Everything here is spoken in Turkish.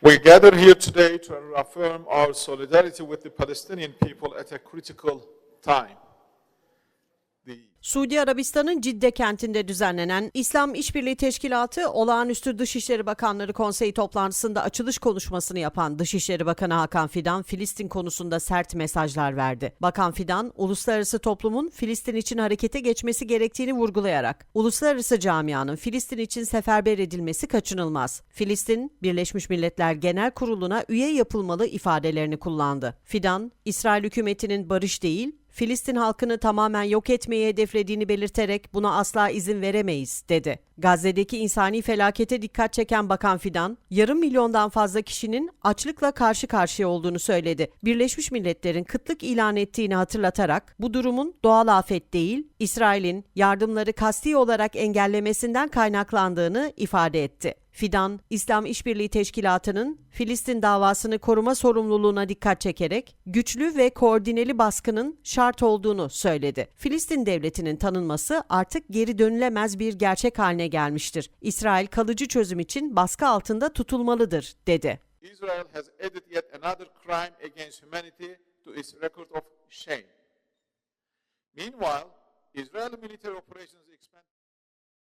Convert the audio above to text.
We gather here today to affirm our solidarity with the Palestinian people at a critical time. The Suudi Arabistan'ın Cidde kentinde düzenlenen İslam İşbirliği Teşkilatı Olağanüstü Dışişleri Bakanları Konseyi toplantısında açılış konuşmasını yapan Dışişleri Bakanı Hakan Fidan, Filistin konusunda sert mesajlar verdi. Bakan Fidan, uluslararası toplumun Filistin için harekete geçmesi gerektiğini vurgulayarak, uluslararası camianın Filistin için seferber edilmesi kaçınılmaz. Filistin, Birleşmiş Milletler Genel Kurulu'na üye yapılmalı ifadelerini kullandı. Fidan, İsrail hükümetinin barış değil, Filistin halkını tamamen yok etmeyi hedeflediğini belirterek buna asla izin veremeyiz dedi. Gazze'deki insani felakete dikkat çeken Bakan Fidan, yarım milyondan fazla kişinin açlıkla karşı karşıya olduğunu söyledi. Birleşmiş Milletler'in kıtlık ilan ettiğini hatırlatarak bu durumun doğal afet değil, İsrail'in yardımları kasti olarak engellemesinden kaynaklandığını ifade etti. Fidan, İslam İşbirliği Teşkilatı'nın Filistin davasını koruma sorumluluğuna dikkat çekerek güçlü ve koordineli baskının şart olduğunu söyledi. Filistin devletinin tanınması artık geri dönülemez bir gerçek haline gelmiştir. İsrail kalıcı çözüm için baskı altında tutulmalıdır, dedi. Israel has added yet another crime against humanity to its record of shame. Meanwhile, Israeli military operations expand.